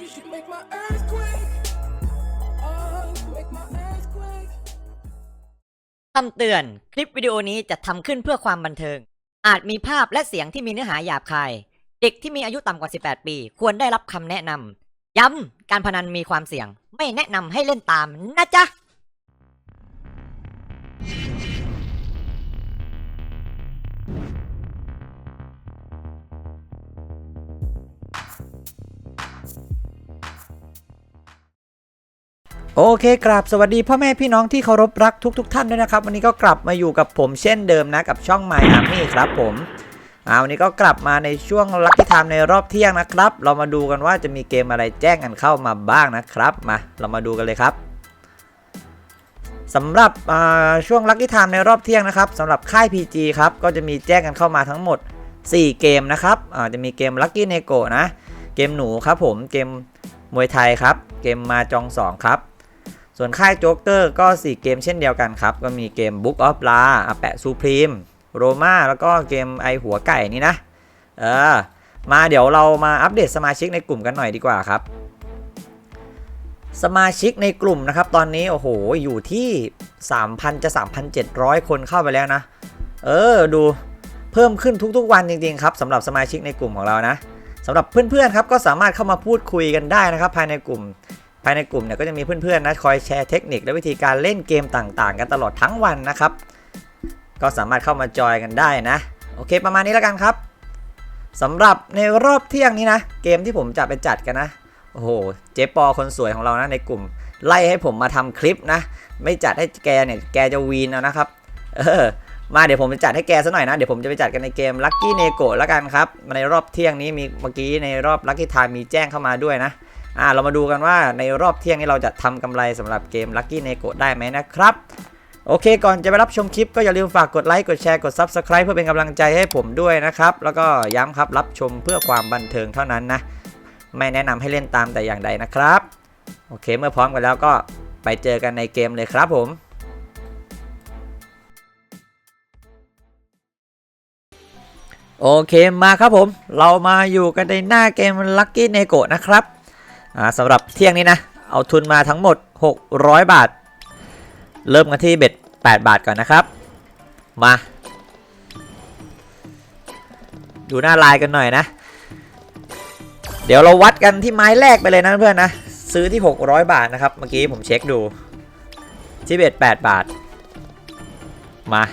Cause you make my earthquake. Oh, make my earthquake. คำเตือน คลิปวิดีโอนี้จะทำขึ้นเพื่อความบันเทิง อาจมีภาพและเสียงที่มีเนื้อหาหยาบคาย เด็กที่มีอายุต่ำกว่า 18 ปี ควรได้รับคำแนะนำ ย้ำ การพนันมีความเสี่ยง ไม่แนะนำให้เล่นตามนะจ๊ะ โอเคกราบสวัสดีพ่อแม่พี่น้องที่เคารพรักทุกๆทท่านด้วยนะครับ วันนี้ก็กลับมาอยู่กับผมเช่นเดิมนะกับช่อง My Army ครับผมอ่าวันนี้ก็กลับมาในช่วงลัคกี้ไทม์ในรอบเที่ยงนะครับ เรามาดูกันว่าจะมีเกมอะไรแจ้งกันเข้ามาบ้างนะครับ มาเรามาดูกันเลยครับสำหรับช่วงลัคกี้ไทม์ในรอบเที่ยงนะครับสำหรับค่าย PG ครับก็จะมีแจ้งกันเข้ามาทั้งหมด 4 เกมนะครับจะมีเกม Lucky n e g o นะ เกมหนูครับผมเกมมวยไทยครับ เกมมาจอง 2 ครับ ส่วนค่ายโจ๊กเกอร์ก็ 4 เกมเช่นเดียวกันครับ ก็มีเกม Book of La อาแปะซูพรีมโรมาแล้วก็เกมไอหัวไก่นี่นะ เออ มาเดี๋ยวเรามาอัปเดตสมาชิกในกลุ่มกันหน่อยดีกว่าครับ สมาชิกในกลุ่มนะครับ ตอนนี้โอ้โหอยู่ที่ 3,000 จะ 3,700 คนเข้าไปแล้วนะ เออ ดูเพิ่มขึ้นทุกๆวันจริงๆครับสำหรับสมาชิกในกลุ่มของเรานะสำหรับเพื่อนๆครับก็สามารถเข้ามาพูดคุยกันได้นะครับ ภายในกลุ่ม ภายในกลุ่มเนี่ยก็จะมีเพื่อนๆนะคอยแชร์เทคนิคและวิธีการเล่นเกมต่างๆ กันตลอดทั้งวันนะครับ ก็สามารถเข้ามาจอยกันได้นะ โอเคประมาณนี้แล้วกันครับสำหรับในรอบเที่ยงนี้นะ เกมที่ผมจะไปจัดกันนะโอ้โหเจ๊ปอคนสวยของเรานะในกลุ่ม ไล่ให้ผมมาทำคลิปนะ ไม่จัดให้แกเนี่ยแกจะวีนเอานะครับ เออมาเดี๋ยวผมจะจัดให้แกซะหน่อยนะ เดี๋ยวผมจะไปจัดกันในเกม Lucky n e g o แล้วกันครับในรอบเที่ยงนี้มีเมื่อกี้ในรอบ Lucky Time มีแจ้งเข้ามาด้วยนะ อ่าเรามาดูกันว่าในรอบเที่ยงนี้เราจะทำกำไรสำหรับเกม Lucky n e g o ได้ไหมนะครับ โอเค ก่อนจะไปรับชมคลิปก็อย่าลืมฝากกดไลค์กดแชร์กด Subscribe เพื่อเป็นกำลังใจให้ผมด้วยนะครับ แล้วก็ย้ำครับรับชมเพื่อความบันเทิงเท่านั้นนะ ไม่แนะนำให้เล่นตามแต่อย่างใดนะครับ โอเค เมื่อพร้อมกันแล้วก็ไปเจอกันในเกมเลยครับผมโอเคมาครับผม เรามาอยู่กันในหน้าเกม Lucky n e g o นะครับ สำหรับเที่ยงนี้นะ เอาทุนมาทั้งหมด 600 บาท เริ่มกันที่เบ็ด 8 บาทก่อนนะครับ มา ดูหน้าลายกันหน่อยนะ เดี๋ยวเราวัดกันที่ไม้แรกไปเลยนะเพื่อนนะ ซื้อที่ 600 บาทนะครับ เมื่อกี้ผมเช็คดู ที่เบ็ด 8 บาท มา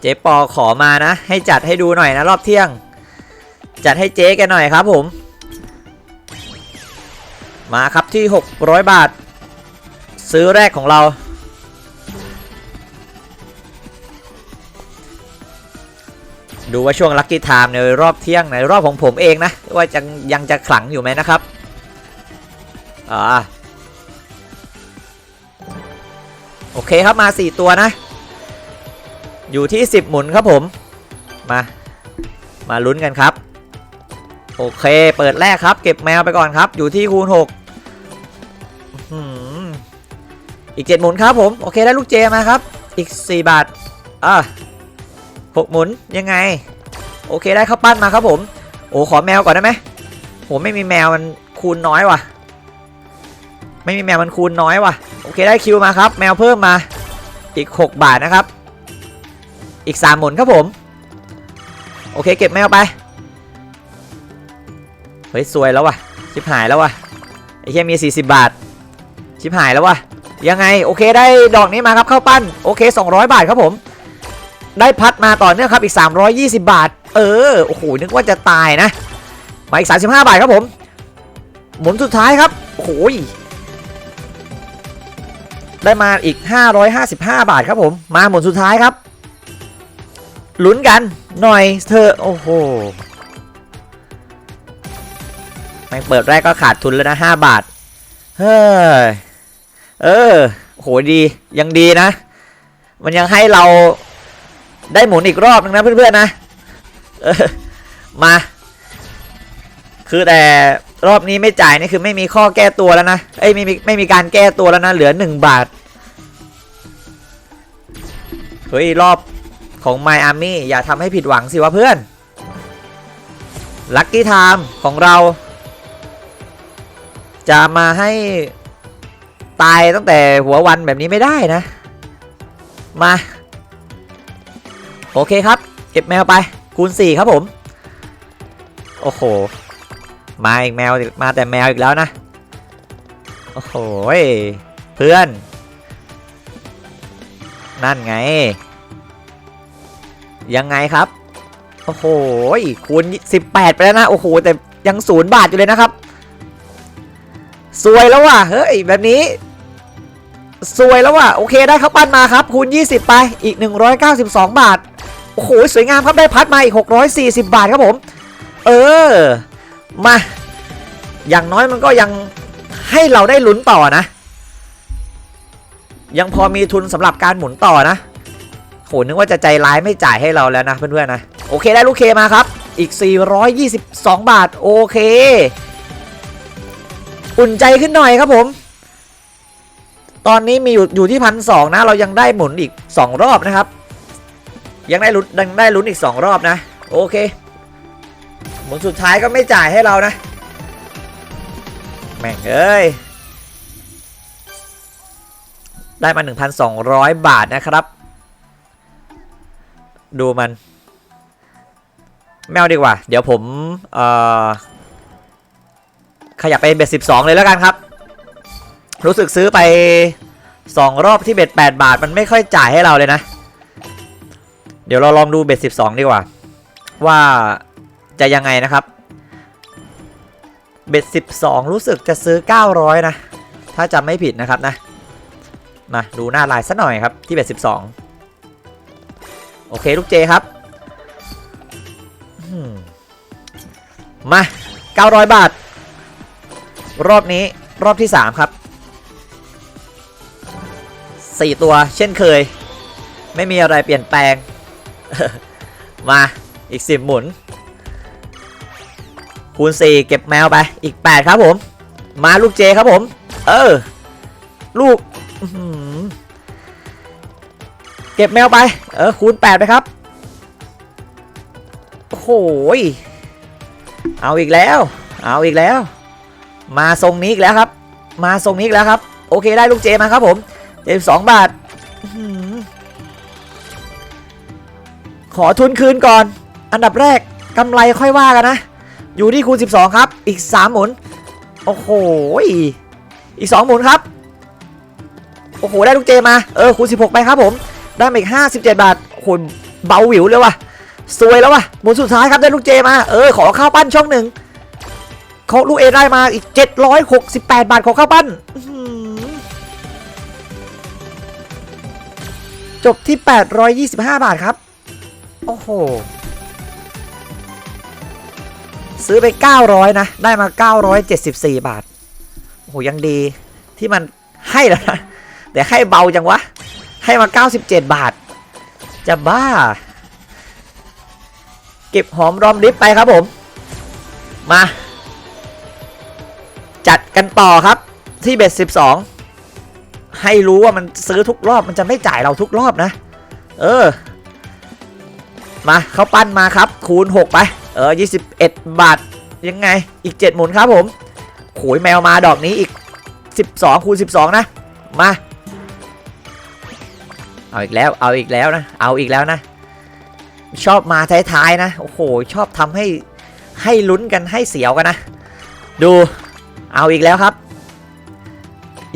เจ๊ปอขอมานะ ให้จัดให้ดูหน่อยนะรอบเที่ยง จัดให้เจ๊แกันหน่อยครับผม มาครับที่ 600 บาท ซื้อแรกของเรา ดูว่าช่วงลัคกี้ไทม์ในรอบเที่ยงในรอบของผมเองนะ ว่ายังยังจะขลังอยู่ไหมนะครับอ่าโอเคครับมา 4 ตัวนะ อยู่ที่ 10 หมุนครับผม มา มาลุ้นกันครับ โอเค เปิดแรกครับ เก็บแมวไปก่อนครับ อยู่ที่คูณ6อื้อหืออีก7หมุนครับผม โอเคได้ลูกเจมาครับ อีก4บาทอะ6หมุนยังไง โอเคได้ข้าวปั้นมาครับผม โอ้ขอแมวก่อนได้ไหมโหไม่มีแมวมันคูณน้อยว่ะ ไม่มีแมวมันคูณน้อยว่ะ โอเคได้คิวมาครับ แมวเพิ่มมา อีก 6 บาทนะครับ อีก 3 หมุนครับผม โอเคเก็บแมวไป เฮ้ยสวยแล้ววะชิบหายแล้ววะไอ้เหี้ยมี 40 บาท ชิบหายแล้ววะยังไงโอเคได้ดอกนี้มาครับเข้าปั้นโอเค 200 บาทครับผม ได้พัดมาต่อเนื่องครับอีก 320 บาท เออโอ้โหนึกว่าจะตายนะมาอีก 35 บาทครับผม หมุนสุดท้ายครับโอ้โหยได้มาอีก 555 บาทครับผม มาหมุนสุดท้ายครับลุ้นกันหน่อยเธอโอ้โห ม่งเปิดแรกก็ขาดทุนแล้วนะ5บาท เฮ้ย เออ โหดียังดีนะ มันยังให้เราได้หมุนอีกรอบนึงนะเพื่อนๆนะมา คือแต่รอบนี้ไม่จ่ายนี่คือไม่มีข้อแก้ตัวแล้วนะเอ้ยไม่มีไม่มีการแก้ตัวแล้วนะ เหลือ1บาท เฮ้ย รอบของ My Army อย่าทำให้ผิดหวังสิวะเพื่อนลัคกี้ไทม์ของเรา จะมาให้ตายตั้งแต่หัววันแบบนี้ไม่ได้นะ มา โอเคครับ เก็บแมวไป คูณ 4 ครับผม โอ้โห มาอีกแมวมาแต่แมวอีกแล้วนะ โอ้โหยเพื่อน นั่นไง ยังไงครับ โอ้โหยคูณ 18 ไปแล้วนะ โอ้โห แต่ยังศูนย์บาทอยู่เลยนะครับ สวยแล้วว่ะเฮ้ยแบบนี้ สวยแล้วว่ะโอเคได้ข้าวปั้นมาครับคูณ 20 ไปอีก 192 บาท โอ้โหสวยงามครับได้พัดมาอีก 640 บาทครับผม เออ มา อย่างน้อยมันก็ยังให้เราได้ลุ้นต่อนะ ยังพอมีทุนสำหรับการหมุนต่อนะโหนึกว่าจะใจร้ายไม่จ่ายให้เราแล้วนะเพื่อนๆนะ โอเคได้ลูกเคมาครับ อีก 422 บาท โอเค อุ่นใจขึ้นหน่อยครับผม ตอนนี้มีอยู่อยู่ที่พันสองนะ เรายังได้หมุนอีก 2 รอบนะครับ ยังได้ลุ้นยังได้ลุ้นอีก 2 รอบนะ โอเค หมุนสุดท้ายก็ไม่จ่ายให้เรานะ แม่งเอ้ย ได้มา 1,200 บาทนะครับ ดูมัน แมวดีกว่า เดี๋ยวผม เอ่อ ขยับไปเบ็ด12เลยแล้วกันครับ รู้สึกซื้อไป 2 รอบที่เบ็ด8บาทมันไม่ค่อยจ่ายให้เราเลยนะ เดี๋ยวเราลองดูเบ็ด12ดีกว่า ว่าจะยังไงนะครับ เบ็ด12รู้สึกจะซื้อ 900 นะ ถ้าจำไม่ผิดนะครับนะ มาดูหน้าลายซะหน่อยครับที่เบ็ด12โอเคลูกเจครับมา 900 บาท รอบนี้รอบที่ 3 ครับ 4 ตัวเช่นเคย ไม่มีอะไรเปลี่ยนแปลง มาอีก 10 หมุน คูณ 4 เก็บแมวไปอีก 8 ครับผม มาลูกเจครับผม เออ ลูกเก็บแมวไป เออ คูณ 8 ไปครับโอ้โหยเอาอีกแล้ว เอาอีกแล้ว มาทรงนี้อีกแล้วครับ มาทรงนี้อีกแล้วครับ โอเคได้ลูกเจมาครับผมเจสองบาทอขอทุนคืนก่อน อันดับแรกกำไรค่อยว่ากันนะ อยู่ที่คูณ 12 ครับ อีก 3 หมุน โอ้โห อีก 2 หมุนครับ โอ้โห ได้ลูกเจมา เออคูณ 16 ไปครับผม ได้มาอีก 57 บาทโอ้โหเบาหวิวเลยว่ะสวยแล้วว่ะ หมุนสุดท้ายครับได้ลูกเจมา เออ ขอข้าวปั้นช่องหนึ่ง เขาลูเอได้มาอีก 768 บาทของข้าวปั้นอื้อหือจบที่ 825 บาทครับ โอ้โห ซื้อไป 900 นะ ได้มา 974 บาท โอ้โห ยังดีที่มันให้แล้วนะ แต่ให้เบาจังวะ ให้มา 97 บาท จะบ้า เก็บหอมรอมริบไปครับผม มา จัดกันต่อครับ ที่เบ็ด12ให้รู้ว่ามันซื้อทุกรอบมันจะไม่จ่ายเราทุกรอบนะ เออ มาเขาปั้นมาครับ คูณ 6 ไป เออ 21 บาท ยังไงอีก 7 หมุนครับผมโขยแมวมาดอกนี้อีก 12 คูณ 12 นะ มา เอาอีกแล้วเอาอีกแล้วนะ เอาอีกแล้วนะ ชอบมาท้ายๆนะ โอ้โห ชอบทำให้ให้ลุ้นกันให้เสียวกันนะ ดู เอาอีกแล้วครับ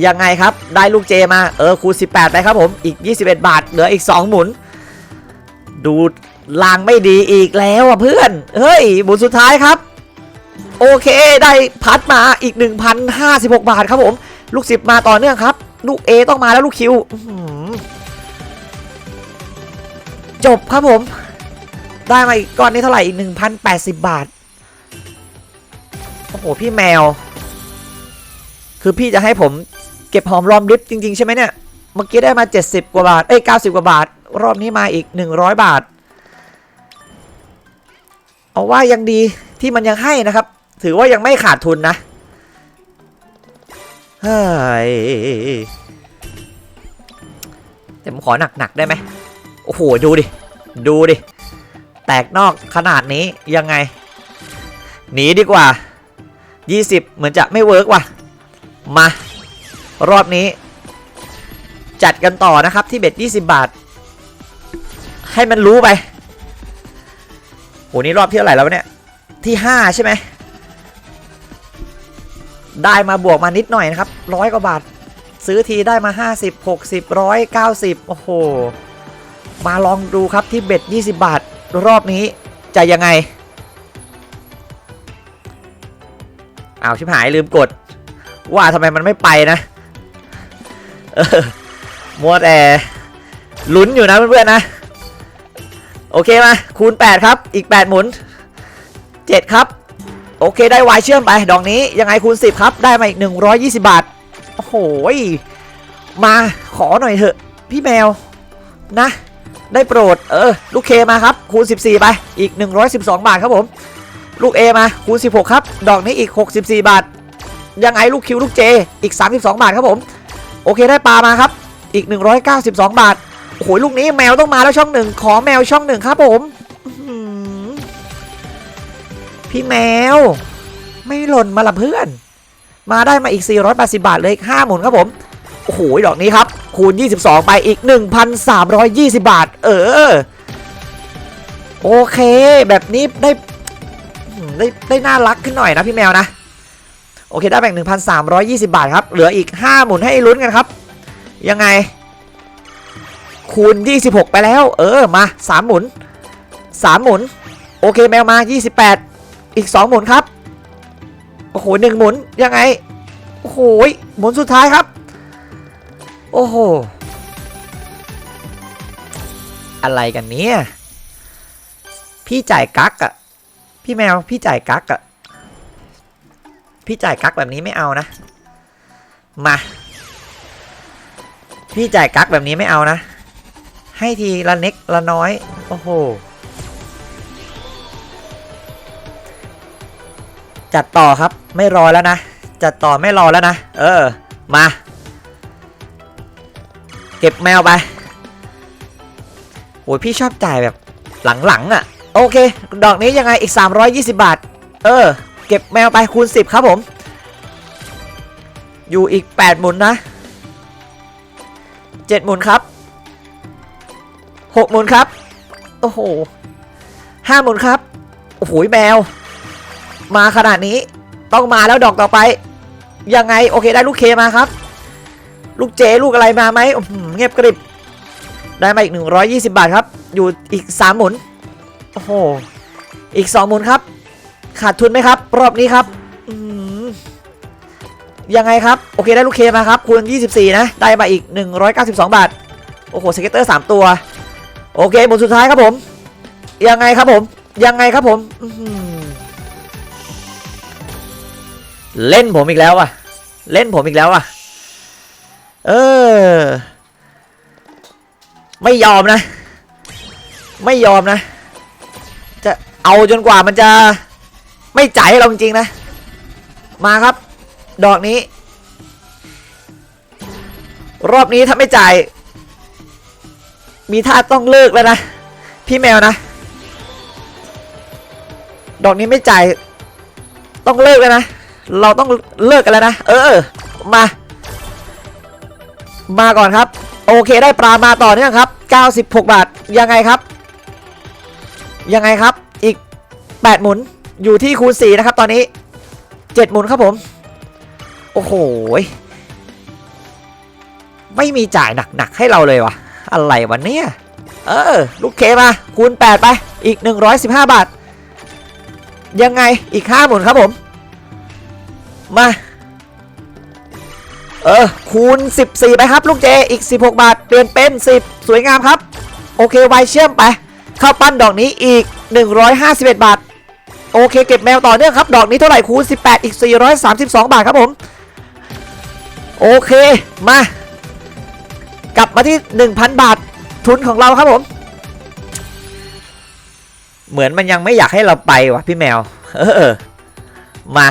ยังไงครับได้ลูกเจมาเออคูณ18 ไปครับผมอีก 21 บาท เหลืออีก 2 หมุน ดูลางไม่ดีอีกแล้วอะเพื่อน เฮ้ย หมุนสุดท้ายครับ โอเคได้พัดมาอีก 1,056 บาทครับผม ลูก 10 มาต่อเนื่องครับ ลูก A ต้องมาแล้วลูกคิวจบครับผม ได้มาอีกก้อนนี้เท่าไหร่อีก1,080 บาท โอ้โห พี่แมว คือพี่จะให้ผมเก็บหอมรอมริบจริง ๆ ใช่ไหมเนี่ย เมื่อกี้ได้มา 70 กว่าบาท เอ้ย 90 กว่าบาท รอบนี้มาอีก 100 บาท เอาว่ายังดีที่มันยังให้นะครับ ถือว่ายังไม่ขาดทุนนะเฮ้ยแต่ผมขอหนักๆได้ไหมโอ้โห ดูดิ ดูดิ แตกนอกขนาดนี้ยังไง หนีดีกว่า 20 เหมือนจะไม่เวิร์กว่ะ มารอบนี้ จัดกันต่อนะครับที่เบ็ด20 บาท ให้มันรู้ไปโหนี่รอบที่เท่าไหร่แล้วเนี่ย ที่ 5 ใช่ไหม ได้มาบวกมานิดหน่อยนะครับร้อยกว่าบาท ซื้อทีได้มา 50 60 190 โอ้โห มาลองดูครับที่เบ็ด20 บาท รอบนี้จะยังไงอ้าวชิบหายลืมกด ว่าทำไมมันไม่ไปนะมัวแต่ลุ้นอยู่นะเพื่อนๆนะ โอเคมาคูณ 8 ครับ อีก 8 หมุน 7 ครับ โอเคได้วายเชื่อมไป ดอกนี้ยังไงคูณ 10 ครับ ได้มาอีก 120 บาท โอ้โหยมาขอหน่อยเถอะ พี่แมวนะ ได้โปรด เออ ลูกเคมาครับ คูณ 14 ไป อีก 112 บาทครับผม ลูก A มาคูณ 16 ครับ ดอกนี้อีก 64 บาท ยังไงลูกคิวลูก J อีก 32 บาทครับผม โอเคได้ปลามาครับ อีก 192 บาทโอ้โหลูกนี้แมวต้องมาแล้วช่องหนึ่งขอแมวช่องหนึ่งครับผมพี่แมว ไม่หล่นมาละเพื่อน มาได้มาอีก 480 บาทเลยอีก5หมุนครับผม โอ้โหดอกนี้ครับ คูณ 22 ไปอีก 1,320 บาท เออ โอเค แบบนี้ได้ได้ได้น่ารักขึ้นหน่อยนะพี่แมวนะ โอเคได้แบ่ง1,320 บาทครับ เหลืออีก 5 หมุนให้ลุ้นกันครับ ยังไง คูณ 26 ไปแล้ว เออมา 3 หมุน 3 หมุน โอเคแมวมา 28 อีก 2 หมุนครับ โอ้โหหนึ่งหมุน ยังไง โอ้โหหมุนสุดท้ายครับ โอ้โห อะไรกันเนี่ย พี่จ่ายกักอะพี่แมวพี่จ่ายกักอะ พี่จ่ายกักแบบนี้ไม่เอานะ มา พี่จ่ายกักแบบนี้ไม่เอานะ ให้ทีละเน็กละน้อย โอ้โห จัดต่อครับ ไม่รอแล้วนะ จัดต่อไม่รอแล้วนะ เออ มา เก็บแมวไป โอ้ยพี่ชอบจ่ายแบบหลังๆอะ่ะ โอเค ดอกนี้ยังไงอีก 320 บาท เออ ก็บแมวไปคูณ 10 ครับผม อยู่อีก 8 หมุนนะ 7 หมุนครับ 6 หมุนครับ โอ้โห5หมุนครับ โอ้โหแมว มาขนาดนี้ต้องมาแล้วดอกต่อไป ยังไง โอเคได้ลูกเคมาครับ ลูกเจลูกอะไรมาไหมเงียบกริบ ได้มาอีก 120 บาทครับ อยู่อีก 3 หมุน โอ้โห อีก 2 หมุนครับ ขาดทุนไหมครับ รอบนี้ครับยังไงครับ โอเคได้ลูกเคมาครับคูณ24 นะ ได้มาอีก 192 บาท โอ้โหสเก็ตเตอร์ 3 ตัว โอเคหมุนสุดท้ายครับผม ยังไงครับผม ยังไงครับผมเล่นผมอีกแล้วอะเล่นผมอีกแล้วอะเออ ไม่ยอมนะ ไม่ยอมนะ จะเอาจนกว่ามันจะ ไม่จ่ายให้เราจริงๆนะ มาครับ ดอกนี้ รอบนี้ถ้าไม่จ่าย มีท่าต้องเลิกแล้วนะ พี่แมวนะ ดอกนี้ไม่จ่าย ต้องเลิกแล้วนะ เราต้องเลิกกันแล้วนะ เออ มา มาก่อนครับ โอเคได้ปลามาต่อเนื่องครับ 96 บาท ยังไงครับ ยังไงครับ อีก 8 หมุน อยู่ที่คูณ4นะครับตอนนี้7หมุนครับผม โอ้โห ไม่มีจ่ายหนักๆให้เราเลยวะอะไรวะเนี่ย เออ ลูกเคมาคูณ 8 ไป อีก 115 บาท ยังไงอีก 5 หมุนครับผม มา เออ คูณ 14 ไปครับลูกเจ อีก 16 บาท เปลี่ยนเป็น 10 สวยงามครับ โอเคไวเชื่อมไป เข้าปั้นดอกนี้อีก 151 บาท โอเคเก็บแมวต่อเนื่องครับ ดอกนี้เท่าไหร่คูณ 18 อีก 432 บาทครับผม โอเคมา กลับมาที่ 1,000 บาททุนของเราครับผม เหมือนมันยังไม่อยากให้เราไปวะพี่แมว เออมา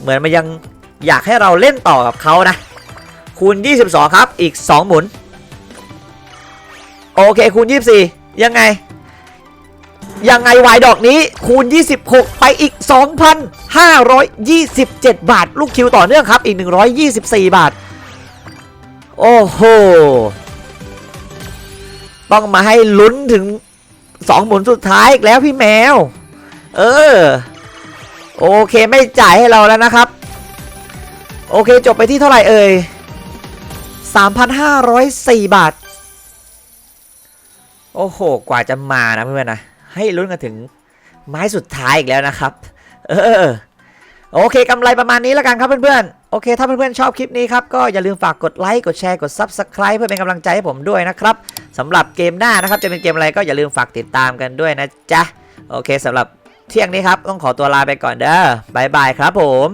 เหมือนมันยังอยากให้เราเล่นต่อกับเขานะ คูณ 22 ครับอีก 2 หมุน โอเคคูณ 24 ยังไง ยังไงวายดอกนี้คูณ 26 ไปอีก 2,527 บาท ลูกคิวต่อเนื่องครับ อีก 124 บาท โอ้โห ต้องมาให้ลุ้นถึง 2 หมุนสุดท้ายอีกแล้วพี่แมว เออ โอเคไม่จ่ายให้เราแล้วนะครับ โอเคจบไปที่เท่าไหร่เอ่ย 3,504 บาทโอ้โห กว่าจะมานะเพื่อนนะ ให้ลุ้นกันถึงไม้สุดท้ายอีกแล้วนะครับ เออโอเคกำไรประมาณนี้แล้วกันครับเพื่อนๆ โอเค ถ้าเพื่อนๆชอบคลิปนี้ครับ ก็อย่าลืมฝากกดไลค์กดแชร์กด Subscribe เพื่อเป็นกำลังใจให้ผมด้วยนะครับสำหรับเกมหน้านะครับ จะเป็นเกมอะไรก็อย่าลืมฝากติดตามกันด้วยนะจ๊ะ โอเคสำหรับเที่ยงนี้ครับ ต้องขอตัวลาไปก่อนเด้อบายบายครับผม